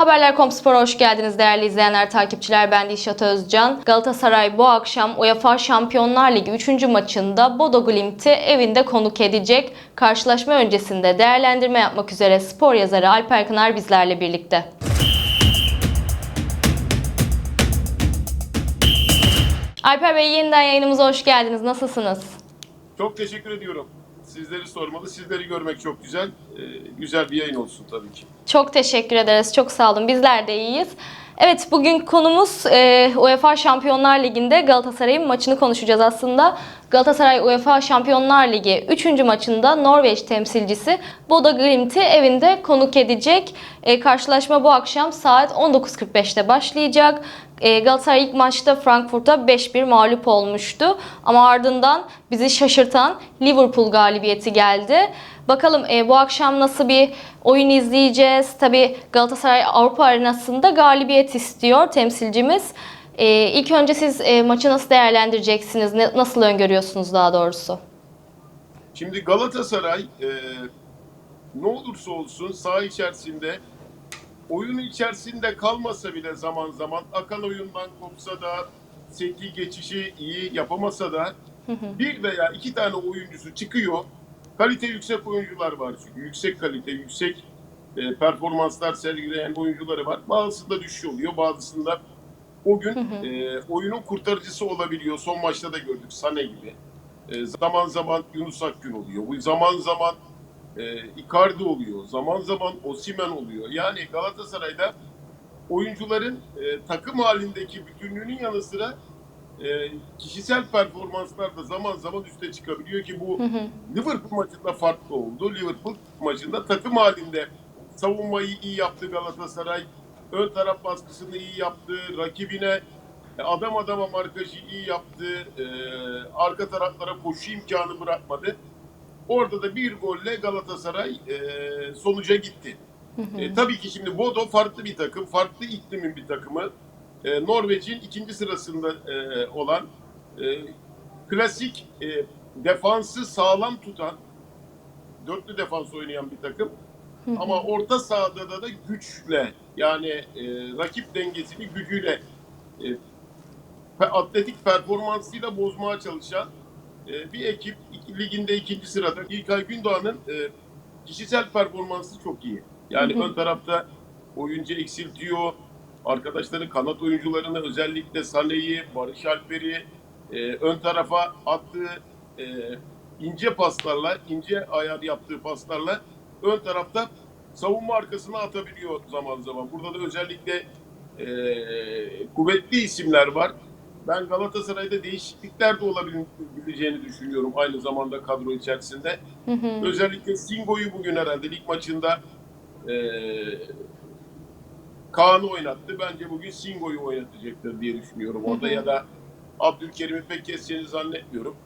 Haberler.com Spor'a hoş geldiniz değerli izleyenler, takipçiler. Ben Dilşat Özcan. Galatasaray bu akşam UEFA Şampiyonlar Ligi 3. maçında Bodo Glimt'i evinde konuk edecek. Karşılaşma öncesinde değerlendirme yapmak üzere spor yazarı Alper Kınar bizlerle birlikte. Alper Bey yeniden yayınımıza hoş geldiniz. Nasılsınız? Çok teşekkür ediyorum. Sizleri sormalı, sizleri görmek çok güzel. Ee, güzel bir yayın olsun tabii ki. Çok teşekkür ederiz. Çok sağ olun. Bizler de iyiyiz. Evet bugün konumuz e, UEFA Şampiyonlar Ligi'nde Galatasaray'ın maçını konuşacağız aslında. Galatasaray UEFA Şampiyonlar Ligi 3. maçında Norveç temsilcisi Bodo Glimt'i evinde konuk edecek. E, karşılaşma bu akşam saat 19.45'te başlayacak. E, Galatasaray ilk maçta Frankfurt'a 5-1 mağlup olmuştu. Ama ardından bizi şaşırtan Liverpool galibiyeti geldi. Bakalım e, bu akşam nasıl bir oyun izleyeceğiz. Tabi Galatasaray Avrupa arenasında galibiyet istiyor temsilcimiz. E, ilk önce siz e, maçı nasıl değerlendireceksiniz? Ne, nasıl öngörüyorsunuz daha doğrusu? Şimdi Galatasaray e, ne olursa olsun saha içerisinde oyun içerisinde kalmasa bile zaman zaman akan oyundan kopsa da seki geçişi iyi yapamasa da bir veya iki tane oyuncusu çıkıyor. Kalite yüksek oyuncular var çünkü. Yüksek kalite, yüksek e, performanslar sergileyen oyuncuları var. Bazısında düşüş oluyor, bazısında o gün e, oyunun kurtarıcısı olabiliyor. Son maçta da gördük Sane gibi. E, zaman zaman Yunus Akgün oluyor. Bu zaman zaman e, Icardi oluyor. Zaman zaman Osimen oluyor. Yani Galatasaray'da oyuncuların e, takım halindeki bütünlüğünün yanı sıra e, kişisel performanslar da zaman zaman üste çıkabiliyor ki bu Liverpool maçında farklı oldu. Liverpool maçında takım halinde savunmayı iyi yaptı Galatasaray. Ön taraf baskısını iyi yaptı. Rakibine e, adam adama markajı iyi yaptı. E, arka taraflara koşu imkanı bırakmadı. Orada da bir golle Galatasaray e, sonuca gitti. E, tabii ki şimdi Bodo farklı bir takım, farklı iklimin bir takımı. E, Norveç'in ikinci sırasında e, olan e, klasik e, defansı sağlam tutan, dörtlü defans oynayan bir takım. Ama orta sahada da, da güçle yani e, rakip dengesini gücüyle e, atletik performansıyla bozmaya çalışan e, bir ekip liginde ikinci sırada. İlkay Gündoğan'ın e, kişisel performansı çok iyi. Yani ön tarafta oyuncu eksiltiyor. Arkadaşları kanat oyuncularını özellikle Sane'yi, Barış Alper'i e, ön tarafa attığı e, ince paslarla, ince ayar yaptığı paslarla ön tarafta savunma arkasına atabiliyor zaman zaman. Burada da özellikle e, kuvvetli isimler var. Ben Galatasaray'da değişiklikler de olabileceğini düşünüyorum aynı zamanda kadro içerisinde. Özellikle Singo'yu bugün herhalde lig maçında e, Kaan'ı oynattı. Bence bugün Singo'yu oynatacaktır diye düşünüyorum orada ya da Abdülkerim'i pek keseceğini zannetmiyorum.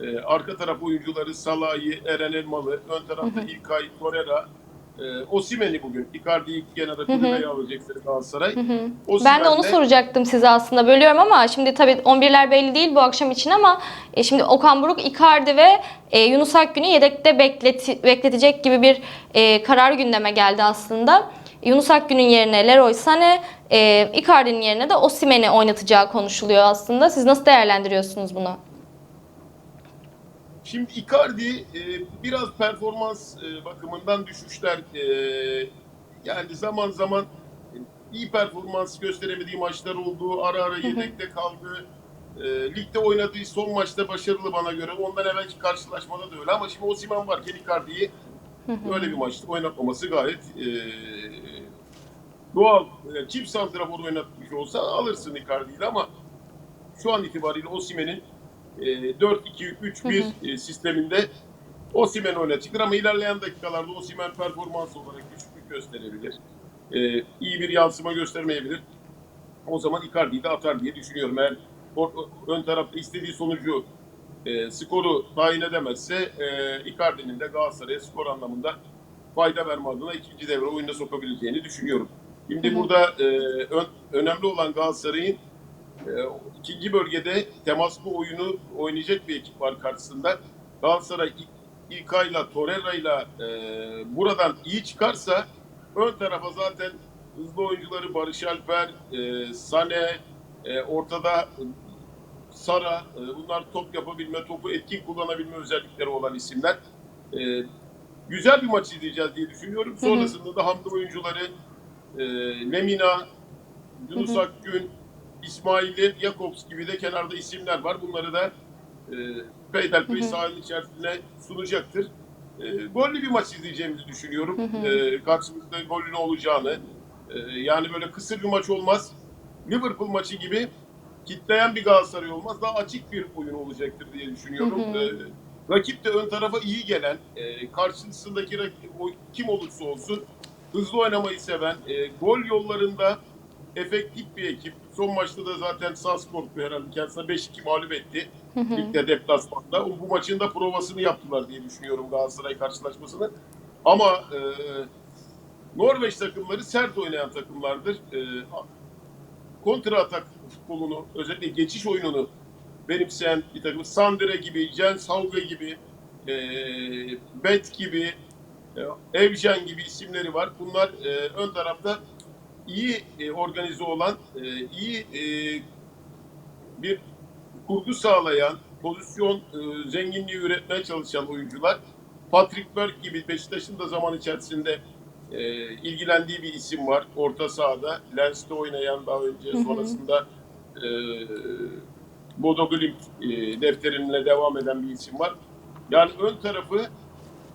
E, arka taraf oyuncuları Salah'ı, Eren Elmalı, ön tarafta İlkay, Torreira, e, Osimen'i bugün. Icardi'yi kenara kulübeye alacaktır Galatasaray. Ben de onu soracaktım size aslında. Bölüyorum ama şimdi tabii 11'ler belli değil bu akşam için ama e, şimdi Okan Buruk, Icardi ve e, Yunus Akgün'ü yedekte bekleti, bekletecek gibi bir e, karar gündeme geldi aslında. Yunus Akgün'ün yerine Leroy Sané, e, Icardi'nin yerine de Osimhen'i oynatacağı konuşuluyor aslında. Siz nasıl değerlendiriyorsunuz bunu? Şimdi Icardi e, biraz performans e, bakımından düşüşler e, yani zaman zaman iyi performans gösteremediği maçlar oldu. Ara ara yedekte kaldı. E, ligde oynadığı son maçta başarılı bana göre. Ondan evvelki karşılaşmada da öyle ama şimdi Osimhen varken Icardi'yi öyle bir maçta oynatmaması gayet e, doğal. Yani çift santrafor oynatmış olsa alırsın Icardi'yi ama şu an itibariyle Osimhen'in 4-2-3-1 e, sisteminde Osimhen oynatacaktır ama ilerleyen dakikalarda Osimhen performans olarak düşüklük gösterebilir. E, iyi bir yansıma göstermeyebilir. O zaman Icardi'yi de atar diye düşünüyorum. Eğer ön tarafta istediği sonucu e, skoru tayin edemezse e, Icardi'nin de Galatasaray'a skor anlamında fayda verme adına ikinci devre oyuna sokabileceğini düşünüyorum. Şimdi burada e, ön- önemli olan Galatasaray'ın e, ikinci bölgede temaslı oyunu oynayacak bir ekip var karşısında. Galatasaray İ- İlkay'la, Torreira'yla e, buradan iyi çıkarsa ön tarafa zaten hızlı oyuncuları Barış Alper, e, Sane, e, ortada Sara, e, bunlar top yapabilme, topu etkin kullanabilme özellikleri olan isimler. E, güzel bir maç izleyeceğiz diye düşünüyorum. hı. Sonrasında da hamle oyuncuları e, Lemina, Yunus Hı hı. Akgün, İsmail'i, Jakobs gibi de kenarda isimler var. Bunları da e, peyderpey sahanın içerisine sunacaktır. E, gollü bir maç izleyeceğimizi düşünüyorum. Hı hı. E, karşımızda gollü ne olacağını. E, yani böyle kısır bir maç olmaz. Liverpool maçı gibi kitleyen bir Galatasaray olmaz. Daha açık bir oyun olacaktır diye düşünüyorum. Hı hı. E, rakip de ön tarafa iyi gelen, e, karşısındaki rakip, o, kim olursa olsun hızlı oynamayı seven, e, gol yollarında efektif bir ekip. Son maçta da zaten Salzburg'u herhalde kendisine 5-2 mağlup etti. Ligde deplasmanda. O, bu maçın da provasını yaptılar diye düşünüyorum Galatasaray karşılaşmasını. Ama e, Norveç takımları sert oynayan takımlardır. E, kontra atak futbolunu, özellikle geçiş oyununu benimseyen bir takım. Sandre gibi, Jens Hauge gibi, e, Bet gibi, e, Evjen gibi isimleri var. Bunlar e, ön tarafta iyi e, organize olan, e, iyi e, bir kurgu sağlayan, pozisyon e, zenginliği üretmeye çalışan oyuncular. Patrick Berg gibi Beşiktaş'ın da zaman içerisinde e, ilgilendiği bir isim var orta sahada. Lens'te oynayan daha önce Hı hı. sonrasında e, Bodo Glimt e, defterine devam eden bir isim var. Yani ön tarafı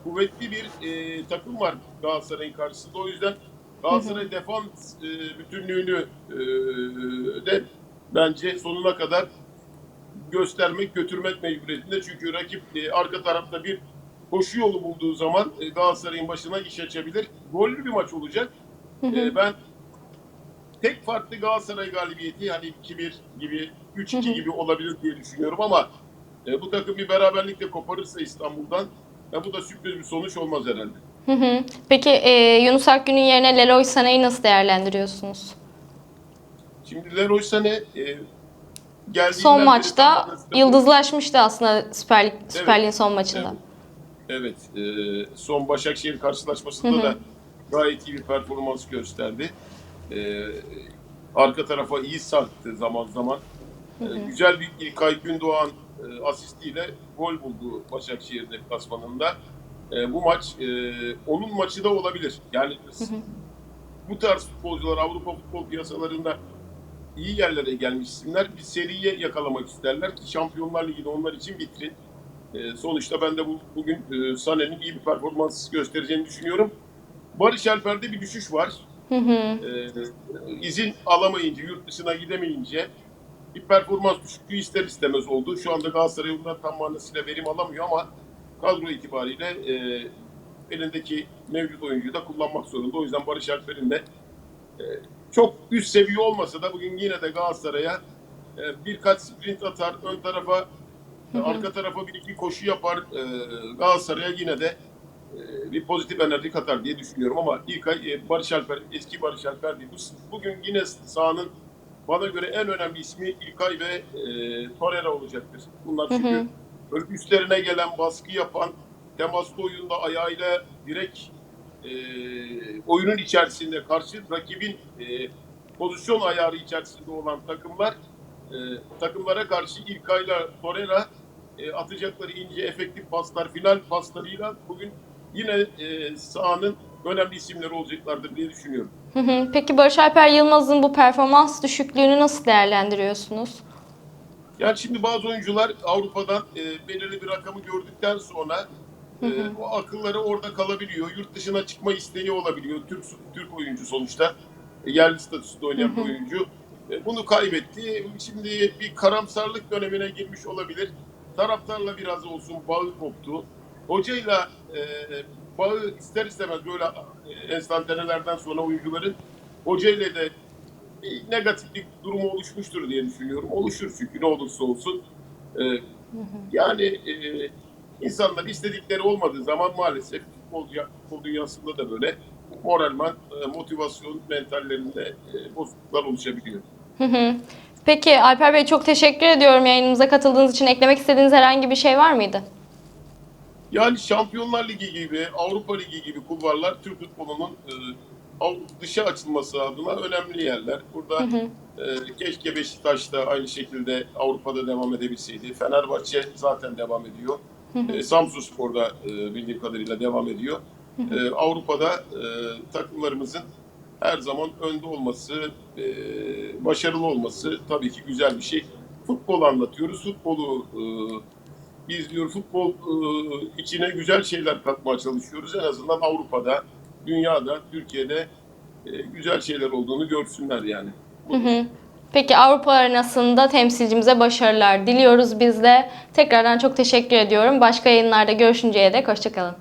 kuvvetli bir e, takım var Galatasaray'ın karşısında. O yüzden Galatasaray defans e, bütünlüğünü e, de bence sonuna kadar göstermek, götürmek mecburiyetinde. Çünkü rakip e, arka tarafta bir koşu yolu bulduğu zaman e, Galatasaray'ın başına iş açabilir. Gollü bir maç olacak. E, ben tek farklı Galatasaray galibiyeti hani 2-1 gibi, 3-2 Hı hı. gibi olabilir diye düşünüyorum ama e, bu takım bir beraberlikle koparırsa İstanbul'dan ya bu da sürpriz bir sonuç olmaz herhalde. Hı hı. Peki e, Yunus Akgün'ün yerine Leroy Sané'yi nasıl değerlendiriyorsunuz? Şimdi Leroy Sané e, geldiğinden Son beri maçta takımda- yıldızlaşmıştı aslında Süper, Lig, Süper Lig'in son maçında. Evet, e, son Başakşehir karşılaşmasında Hı hı. da gayet iyi bir performans gösterdi. E, arka tarafa iyi sarktı zaman zaman. E, Hı hı. güzel bir İlkay Gündoğan e, asistiyle gol buldu Başakşehir deplasmanında. E, bu maç e, onun maçı da olabilir. Yani hı. bu tarz futbolcular Avrupa futbol piyasalarında iyi yerlere gelmiş isimler bir seriye yakalamak isterler ki Şampiyonlar Ligi'de onlar için vitrin. E, sonuçta ben de bu, bugün e, Sané'nin iyi bir performans göstereceğini düşünüyorum. Barış Alper'de bir düşüş var. Hı hı. E, izin alamayınca, yurt dışına gidemeyince bir performans düşüklüğü ister istemez oldu. Şu anda Galatasaray bundan tam manasıyla verim alamıyor ama kadro itibariyle e, elindeki mevcut oyuncuyu da kullanmak zorunda. O yüzden Barış Alper'in de e, çok üst seviye olmasa da bugün yine de Galatasaray'a e, birkaç sprint atar, ön tarafa, Hı hı. arka tarafa bir iki koşu yapar. E, Galatasaray'a yine de e, bir pozitif enerji katar diye düşünüyorum ama ilk ay e, Barış Alper, eski Barış Alper değil. Bu- Bugün yine sahanın bana göre en önemli ismi İlkay ve e, Torreira olacaktır. Bunlar Hı çünkü hı. böyle üstlerine gelen, baskı yapan, temaslı oyunda ayağıyla direkt e, oyunun içerisinde karşı rakibin e, pozisyon ayarı içerisinde olan takımlar e, takımlara karşı İlkay'la Torreira e, atacakları ince efektif paslar, final paslarıyla bugün yine e, sahanın önemli isimleri olacaklardır diye düşünüyorum. Peki Barış Alper Yılmaz'ın bu performans düşüklüğünü nasıl değerlendiriyorsunuz? Yani şimdi bazı oyuncular Avrupa'dan e, belirli bir rakamı gördükten sonra e, Hı hı. o akılları orada kalabiliyor. Yurt dışına çıkma isteği olabiliyor. Türk Türk oyuncu sonuçta. E, yerli statüsünde oynayan Hı bir oyuncu. E, bunu kaybetti. Şimdi bir karamsarlık dönemine girmiş olabilir. Taraftarla biraz olsun bağı koptu. Hocayla e, bağı ister istemez böyle e, enstantanelerden sonra oyuncuların hocayla da bir negatif bir durumu oluşmuştur diye düşünüyorum. Oluşur çünkü ne olursa olsun. Ee, yani e, insanlar istedikleri olmadığı zaman maalesef futbol, futbol dünyasında da böyle moralman, e, motivasyon mentallerinde e, bozukluklar oluşabiliyor. Hı hı. Peki Alper Bey çok teşekkür ediyorum yayınımıza katıldığınız için. Eklemek istediğiniz herhangi bir şey var mıydı? Yani Şampiyonlar Ligi gibi, Avrupa Ligi gibi kulvarlar Türk futbolunun e, dışa açılması adına önemli yerler. Burada e, keşke Beşiktaş'ta aynı şekilde Avrupa'da devam edebilseydi. Fenerbahçe zaten devam ediyor. E, Samsunspor'da e, bildiğim kadarıyla devam ediyor. E, Avrupa'da e, takımlarımızın her zaman önde olması, e, başarılı olması tabii ki güzel bir şey. Futbol anlatıyoruz. Futbolu e, izliyor. Futbol e, içine güzel şeyler katmaya çalışıyoruz. En azından Avrupa'da, dünyada, Türkiye'de e, güzel şeyler olduğunu görsünler yani. Hı hı. Peki Avrupa arenasında temsilcimize başarılar diliyoruz biz de. Tekrardan çok teşekkür ediyorum. Başka yayınlarda görüşünceye dek hoşçakalın.